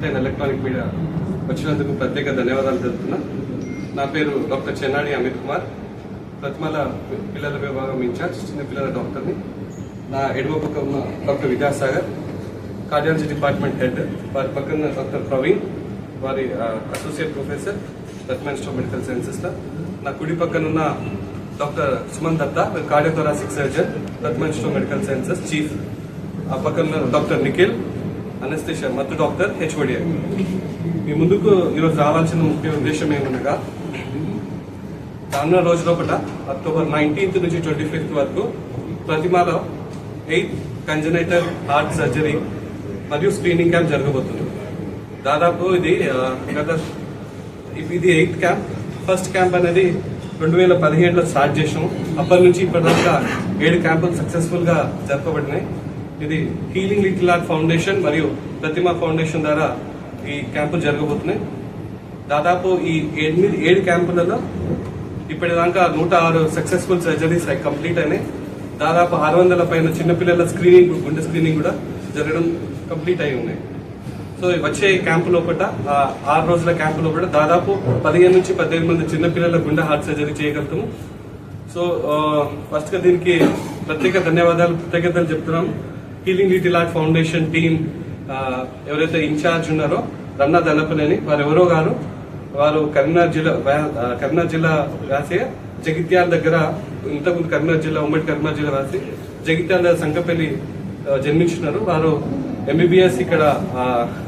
Print and electronic media వచ్చినందుకు ప్రత్యేక ధన్యవాదాలు తెలుపుతున్నా. నా పేరు డాక్టర్ చెన్నాడి అమిత్ కుమార్. ప్రతిమల పిల్లల విభాగం ఇన్ఛార్జ్ చిన్న పిల్లల డాక్టర్ని. నా ఎడమ పక్క ఉన్న doctor Vidyasagar cardiology department head వారి పక్కన డాక్టర్ ప్రవీణ్ వారి అసోసియేట్ ప్రొఫెసర్ రత్న ఇన్స్టో మెడికల్ సైన్సెస్లో నా కుడి పక్కన ఉన్న doctor Suman Dutta cardiothoracic surgeon Ratna ఇన్స్టో medical sciences chief. ఆ పక్కన డాక్టర్ నిఖిల్ అనస్థిషియా మత్తు డాక్టర్ హెచ్ఓడిఐ మీ ముందుకు ఈరోజు రావాల్సిన ముఖ్య ఉద్దేశం ఏమనగా రానున్న రోజు లోపల అక్టోబర్ నైన్టీన్త్ నుంచి ట్వంటీ ఫిఫ్త్ వరకు ప్రతిమాలో ఎయిత్ కంజనైటర్ హార్ట్ సర్జరీ మరియు స్క్రీనింగ్ క్యాంప్ జరగబోతుంది. దాదాపు ఇది గత ఇది ఎయిత్ క్యాంప్ ఫస్ట్ క్యాంప్ అనేది రెండు వేల పదిహేడులో స్టార్ట్ చేసాం అప్పటి నుంచి ఇప్పటిదాకా ఏడు క్యాంపులు సక్సెస్ఫుల్గా జరపబడినాయి. ఇది హీలింగ్ లిటిల్ ఆర్ట్ ఫౌండేషన్ మరియు ప్రతిమా ఫౌండేషన్ ద్వారా ఈ క్యాంపులు జరగబోతున్నాయి. దాదాపు ఈ ఎనిమిది ఏడు క్యాంపులలో ఇప్పటిదాకా నూట ఆరు సక్సెస్ఫుల్ సర్జరీస్ కంప్లీట్ అయినాయి. దాదాపు ఆరు వందల పైన చిన్నపిల్లల స్క్రీనింగ్ గుండె స్క్రీనింగ్ కూడా జరగడం కంప్లీట్ అయి ఉన్నాయి. సో వచ్చే క్యాంపు లోపల ఆ ఆరు రోజుల క్యాంపు లోపల దాదాపు పదిహేను నుంచి పదిహేను మంది చిన్నపిల్లల గుండె హార్ట్ సర్జరీ చేయగలుగుతాము. సో ఫస్ట్గా దీనికి ప్రత్యేక ధన్యవాదాలు కృతజ్ఞతలు చెప్తున్నాం healing little art foundation team ఎవరైతే ఇన్ఛార్జ్ ఉన్నారో రన్నా దనపనేని వారు ఎవరో గారు వారు కరీంనగర్ జిల్లా కరీంనగర్ జిల్లా వ్యాసి జగిత్యాల దగ్గర ఇంతకుముందు కరీంనగర్ జిల్లా ఉమ్మడి కరీంనగర్ జిల్లా వ్యాసి జగిత్యాల దగ్గర సంకపల్లి జన్మించినారు వారు ఎంబీబీఎస్ ఇక్కడ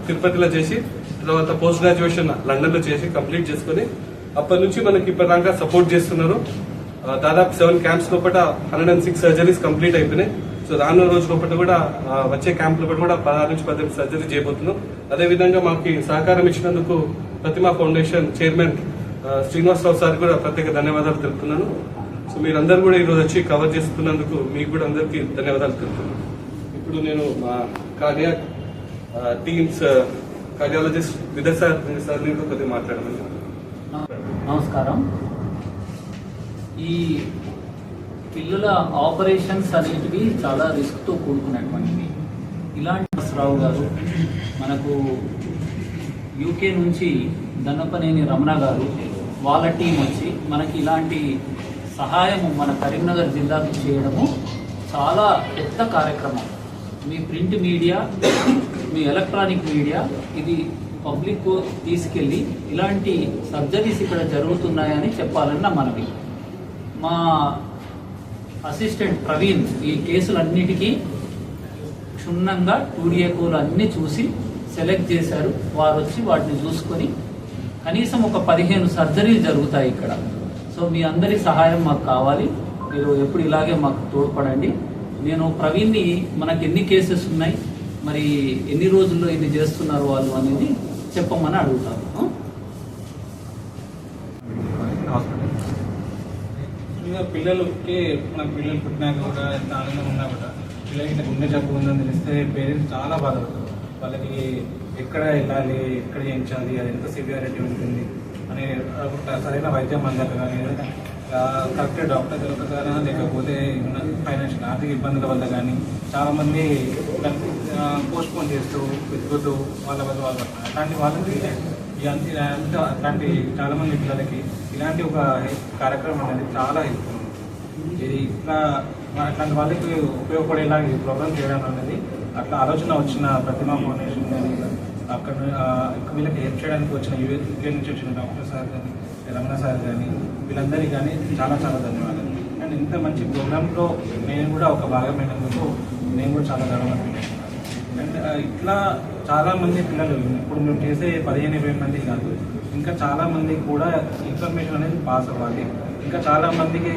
తిరుపతిలో చేసి తర్వాత పోస్ట్ గ్రాడ్యుయేషన్ లండన్లో చేసి కంప్లీట్ చేసుకుని అప్పటి నుంచి మనకి ఇప్పటిదాకా సపోర్ట్ చేస్తున్నారు. దాదాపు సెవెన్ క్యాంప్స్ లోపల hundred and six surgeries complete అయిపోయినాయి. సో రానున్న రోజు లోపల కూడా వచ్చే క్యాంప్ లోపల కూడా పదహారు నుంచి పద్దెనిమిది సర్జరీ చేయబోతున్నాం. అదేవిధంగా మాకు సహకారం ఇచ్చినందుకు Pratima foundation chairman Srinivasa Rao sir కూడా ప్రత్యేక ధన్యవాదాలు తెలుపుతున్నాను. సో మీరందరూ కూడా ఈరోజు వచ్చి కవర్ చేస్తున్నందుకు మీకు కూడా అందరికీ ధన్యవాదాలు తెలుపుతున్నాను. ఇప్పుడు నేను మా cardiac teams cardiologist Vidhar sir sir కొద్దిగా మాట్లాడమని నమస్కారం. ఈ పిల్లల ఆపరేషన్స్ అనేటివి చాలా రిస్క్తో కూడుకున్నటువంటివి. ఇలాంటి రావు గారు మనకు యూకే నుంచి దన్నపనేని రమణ గారు వాళ్ళ టీం వచ్చి మనకి ఇలాంటి సహాయము మన కరీంనగర్ జిల్లాకు చేయడము చాలా పెద్ద కార్యక్రమం. మీ ప్రింట్ మీడియా మీ ఎలక్ట్రానిక్ మీడియా ఇది పబ్లిక్ తీసుకెళ్ళి ఇలాంటి సర్జరీస్ ఇక్కడ జరుగుతున్నాయని చెప్పాలన్న మనవి. మా అసిస్టెంట్ ప్రవీణ్ ఈ కేసులన్నిటికీ క్షుణ్ణంగా టూడియకోలు అన్ని చూసి సెలెక్ట్ చేశారు. వారు వచ్చి వాటిని చూసుకొని కనీసం ఒక పదిహేను సర్జరీలు జరుగుతాయి ఇక్కడ. సో మీ అందరి సహాయం మాకు కావాలి. మీరు ఎప్పుడు ఇలాగే మాకు తోడ్పడండి. నేను ప్రవీణ్ని మనకి ఎన్ని కేసెస్ ఉన్నాయి మరి ఎన్ని రోజుల్లో ఇది చేస్తున్నారు వాళ్ళు అనేది చెప్పమని అడుగుతాను ఆ? హాస్పిటల్ ఇంకా పిల్లలకి మన పిల్లలు పుట్టినాక కూడా ఎంత ఆనందం ఉన్నా కూడా పిల్లలకి గుండె జబ్బు ఉందని తెలిస్తే పేరెంట్స్ చాలా బాధపడతారు. వాళ్ళకి ఎక్కడ వెళ్ళాలి ఎక్కడ చేయించాలి అది ఎంత సివియారిటీ ఉంటుంది అని సరైన వైద్యం అందక కానీ కరెక్ట్ డాక్టర్ దొరకక లేకపోతే ఫైనాన్షియల్ ఆర్థిక ఇబ్బందుల వల్ల కానీ చాలామంది పోస్ట్ పోన్ చేస్తూ వెతుకుతూ వాళ్ళ వల్ల వాళ్ళు అలాంటి వాళ్ళకి ఇలాంటి అలాంటి చాలామంది పిల్లలకి ఇలాంటి ఒక కార్యక్రమం అనేది చాలా హెల్ప్ ఇది ఇట్లా అట్లాంటి వాళ్ళకి ఉపయోగపడేలా ఈ ప్రోగ్రామ్ చేయడం అనేది అట్లా ఆలోచన వచ్చిన ప్రతిమా ఫౌండేషన్ కానీ అక్కడ వీళ్ళకి హెల్ప్ చేయడానికి వచ్చిన యూఏ నుంచి వచ్చిన డాక్టర్ సార్ కానీ రమణ సార్ కానీ వీళ్ళందరికీ కానీ చాలా చాలా ధన్యవాదాలు. అండ్ ఇంత మంచి ప్రోగ్రాంలో నేను కూడా ఒక భాగమైనందుకు నేను కూడా చాలా గర్వపడుతున్నాను అండ్ ఇట్లా చాలామంది పిల్లలు ఇప్పుడు మేము చేసే పదిహేను ఇరవై మంది కాదు ఇంకా చాలామంది కూడా ఇన్ఫర్మేషన్ అనేది పాస్ అవ్వాలి. ఇంకా చాలామందికి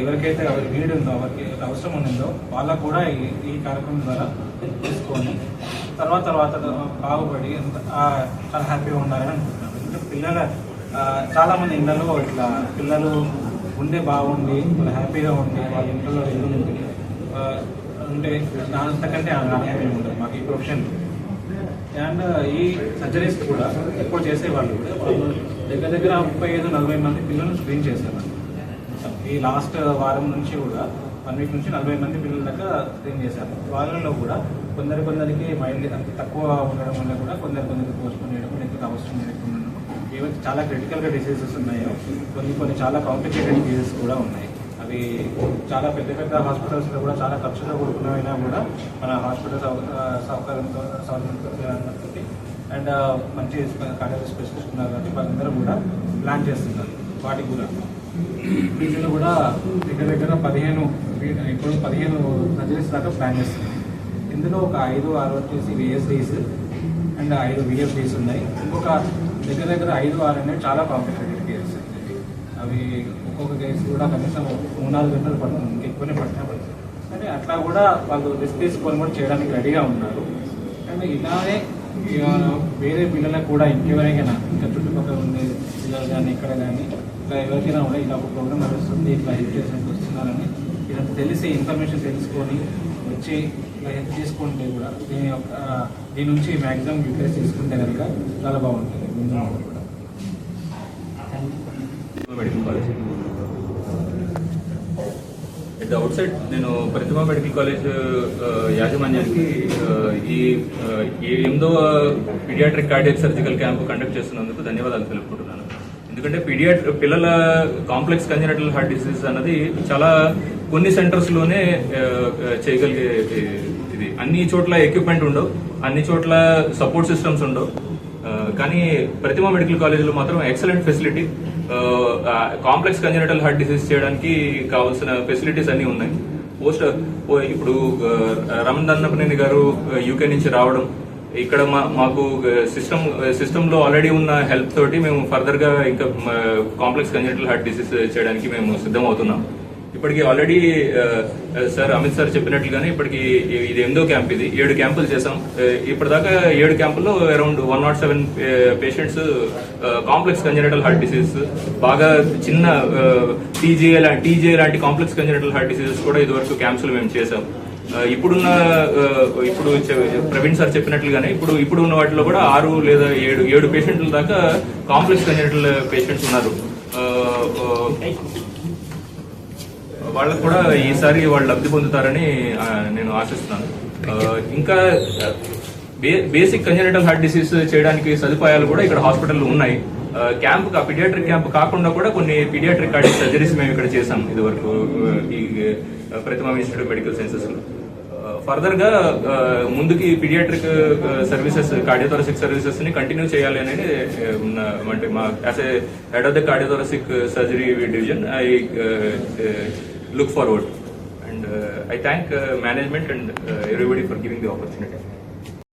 ఎవరికైతే ఎవరి నీడ్ ఉందో ఎవరికి అవసరం ఉందో వాళ్ళకు కూడా ఈ ఈ కార్యక్రమం ద్వారా తీసుకొని తర్వాత తర్వాత బాగుపడి చాలా హ్యాపీగా ఉండాలని అనుకుంటున్నాను. ఇంకా పిల్లల చాలామంది ఇళ్ళలో ఇట్లా పిల్లలు ఉండే బాగుండి వాళ్ళు హ్యాపీగా ఉండి వాళ్ళ ఇంట్లో ఇల్లు ఉంటుంది ఉంటే అంతకంటే హ్యాపీ ఉంటుంది మాకు ఈ ప్రొఫెషన్ అండ్ ఈ సర్జరీస్ కూడా ఎక్కువ చేసేవాళ్ళు కూడా. వాళ్ళు దగ్గర దగ్గర ముప్పై ఐదు నలభై మంది పిల్లలను స్క్రీన్ చేసేవాళ్ళు. ఈ లాస్ట్ వారం నుంచి కూడా వన్ వీక్ నుంచి నలభై మంది పిల్లల దాకా స్క్రీన్ చేశారు. వాళ్ళలో కూడా కొందరు కొందరికి మైండ్ తక్కువ ఉండడం వల్ల కూడా కొందరు కొందరికి పోస్ట్పోన్ చేయడం లేకపోతే అవసరం లేకుండా ఏవైతే చాలా క్రిటికల్గా డిసీజెస్ ఉన్నాయో కొన్ని కొన్ని చాలా కాంప్లికేటెడ్ డిసీజెస్ కూడా ఉన్నాయి. అవి చాలా పెద్ద పెద్ద హాస్పిటల్స్లో కూడా చాలా ఖర్చుతో కూడుకున్నవైనా కూడా మన హాస్పిటల్ సౌకర్యంతో సౌకర్యంతో అండ్ మంచి కార్డియాలజీ స్పెషలిస్ట్ ఉన్నారు కాబట్టి వాళ్ళందరూ కూడా ప్లాన్ చేస్తున్నారు. వాటికి కూడా. వీటిలో కూడా దగ్గర దగ్గర పదిహేను ఇప్పుడు పదిహేను సర్జరీస్ దాకా ప్లాన్ చేస్తున్నాం. ఇందులో ఒక ఐదు ఆరు వచ్చేసి విఎస్డీస్ అండ్ ఐదు విఎఫ్డీస్ ఉన్నాయి. ఇంకొక దగ్గర దగ్గర ఐదు ఆరు అనేవి చాలా కాంప్లికేటెడ్ కేసెస్ అవి ఒక్కొక్క కేసు కూడా కనీసం మూడు నాలుగు గంటలు పడుతుంది. ఎక్కువనే పట్టినా పడుతుంది కానీ అట్లా కూడా వాళ్ళు రిస్క్ తీసుకొని కూడా చేయడానికి రెడీగా ఉన్నారు. అండ్ ఇలానే ఇక వేరే పిల్లలకు కూడా ఇంకెవరైనా ఇంకా చుట్టుపక్కల ఉండే పిల్లలు కానీ ఇక్కడ కానీ ఎవరికైనా ఉండే ఇలా ఒక ప్రోగ్రామ్ నడుస్తుంది ఇట్లా హెల్ప్ చేసినట్టు వస్తున్నారని ఇలా తెలిసి ఇన్ఫర్మేషన్ తెలుసుకొని వచ్చి ఇట్లా హెల్ప్ చేసుకుంటే కూడా దీని యొక్క దీని నుంచి మ్యాక్సిమం యూటిలైజ్ చేసుకుంటే కనుక చాలా బాగుంటుంది. ముందు కూడా. Medical college. At the outside నేను ప్రతిభా మెడికల్ కాలేజ్ యాజమాన్యానికి ఈ ఈ ఎనిమిదవ paediatric cardiac surgical camp conduct చేస్తున్నందుకు ధన్యవాదాలు తెలుపుకుంటున్నాను. ఎందుకంటే పీడియాట్రి పిల్లల కాంప్లెక్స్ కంజనటల్ హార్ట్ డిసీజ్ అన్నది చాలా కొన్ని సెంటర్స్లోనే చేయగలిగే ఇది. అన్ని చోట్ల ఎక్విప్మెంట్ ఉండవు అన్ని చోట్ల సపోర్ట్ సిస్టమ్స్ ఉండవు. కానీ ప్రతిమ మెడికల్ కాలేజీలో మాత్రం excellent facility complex congenital heart disease చేయడానికి కావాల్సిన ఫెసిలిటీస్ అన్ని ఉన్నాయి. పోస్ట్ ఓ- ఇప్పుడు ఆ, రమణ్ దన్నపనేని గారు యూకే నుంచి రావడం ఇక్కడ మా- మాకు సిస్టమ్ సిస్టమ్లో ఆల్రెడీ ఉన్న హెల్ప్ తోటి మేము ఫర్దర్గా ఇంకా కాంప్లెక్స్ కంజెంటల్ హార్ట్ డిసీజ్ చేయడానికి మేము సిద్ధం అవుతున్నాం ఇప్పటికి ఆల్రెడీ సార్ అమిత్ సార్ చెప్పినట్లుగానే ఇప్పటికి ఇది ఎనిమిదో క్యాంప్ ఇది. ఏడు క్యాంపులు చేసాం ఇప్పటిదాకా ఏడు క్యాంపుల్లో around one naught seven patients complex congenital heart disease బాగా చిన్న టీజీఏ టీజీఏ లాంటి కాంప్లెక్స్ కంజనటల్ హార్ట్ డిసీజెస్ కూడా ఇదివరకు క్యాంప్స్ మేము చేసాం ఇప్పుడున్న ఇప్పుడు ప్రవీణ్ సార్ చెప్పినట్లుగానే ఇప్పుడు ఇప్పుడు ఉన్న వాటిలో కూడా ఆరు లేదా ఏడు ఏడు పేషెంట్ల దాకా కాంప్లెక్స్ కంజనటల్ పేషెంట్స్ ఉన్నారు. వాళ్ళకు కూడా ఈసారి వాళ్ళు లబ్ధి పొందుతారని నేను ఆశిస్తున్నాను. ఇంకా బేసిక్ కంజనటల్ హార్ట్ డిసీజ్ చేయడానికి సదుపాయాలు కూడా ఇక్కడ హాస్పిటల్ ఉన్నాయి. క్యాంప్ కా- పిడియాట్రిక్ క్యాంప్ కాకుండా కూడా కొన్ని పిడియాట్రిక్ కార్డియక్ సర్జరీస్ మేము ఇక్కడ చేసాం ఇదివరకు ఈ ఆ, ప్రతిమా ఇన్స్టిట్యూట్ ఆఫ్ మెడికల్ సైన్సెస్లో. ఫర్దర్గా ముందుకి పీడియాట్రిక్ సర్వీసెస్ కార్డియోథొరసిక్ సర్వీసెస్ని కంటిన్యూ చేయాలి అనేది అంటే మా as a head of the cardiothoracic surgery division I look forward and I thank management and everybody for giving the opportunity